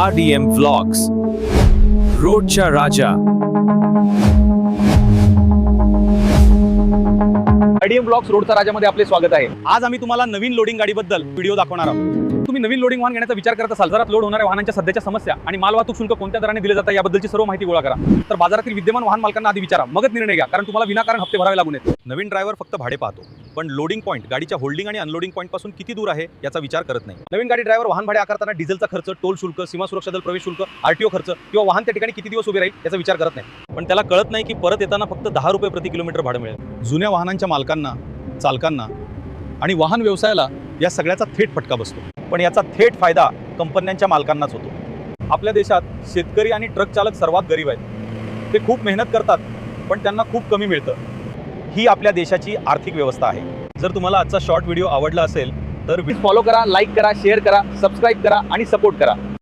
RDM Vlogs. रोडच्या राजा आयडीएम blocks रोडचा राजामध्ये आपले स्वागत आहे. आज आम्ही तुम्हाला नवीन लोडिंग गाडीबद्दल व्हिडिओ दाखवणार आहोत. तुम्ही नवीन लोडिंग वाहन घेण्याचा विचार करत असाल जरात लोड होणाऱ्या वाहनांच्या सध्याच्या समस्या आणि मालवाहतूक शुल्क कोणत्या दराने दिले जातात याबद्दलची सर्व माहिती गोळा करा. तर बाजारातील विद्यमान वाहन मालकांना आधी विचारा. मगच निर्णय घ्या कारण तुम्हाला विनाकारण हप्ते भरावे लागू नयेत नवीन ड्रायव्हर फक्त भाडे पाहतो. पण लोडिंग पॉईंट गाडीच्या होल्डिंग आणि अनलोडिंग पॉईंटपासून किती दूर आहे याचा विचार करत नाही. नवीन गाडी ड्रायव्हर वाहन भाडे आकारताना डिझेलचा खर्च टोल शुल्क सीमा सुरक्षा दल प्रवेश शुल्क आरटीओ खर्च किंवा वाहन त्या ठिकाणी किती दिवस उभे राहील याचा विचार करत नाही. पण त्याला कळत नाही की परत येताना फक्त दहा रुपये प्रति किलोमीटर भाडं मिळेल. जुन्या वाहनांच्या मालकांना चालकांना आणि वाहन व्यवसायाला या सगळ्याचा थेट फटका बसतो. पण याचा थेट फायदा कंपन्यांच्या मालकांनाच होतो. आपल्या देशात शेतकरी आणि ट्रक चालक सर्वात गरीब आहेत. ते खूप मेहनत करतात पण त्यांना खूप कमी मिळतं. ही आपल्या देशाची आर्थिक व्यवस्था आहे. जर तुम्हाला आजचा शॉर्ट व्हिडिओ आवडला असेल तर फॉलो करा लाईक करा शेअर करा सबस्क्राईब करा आणि सपोर्ट करा.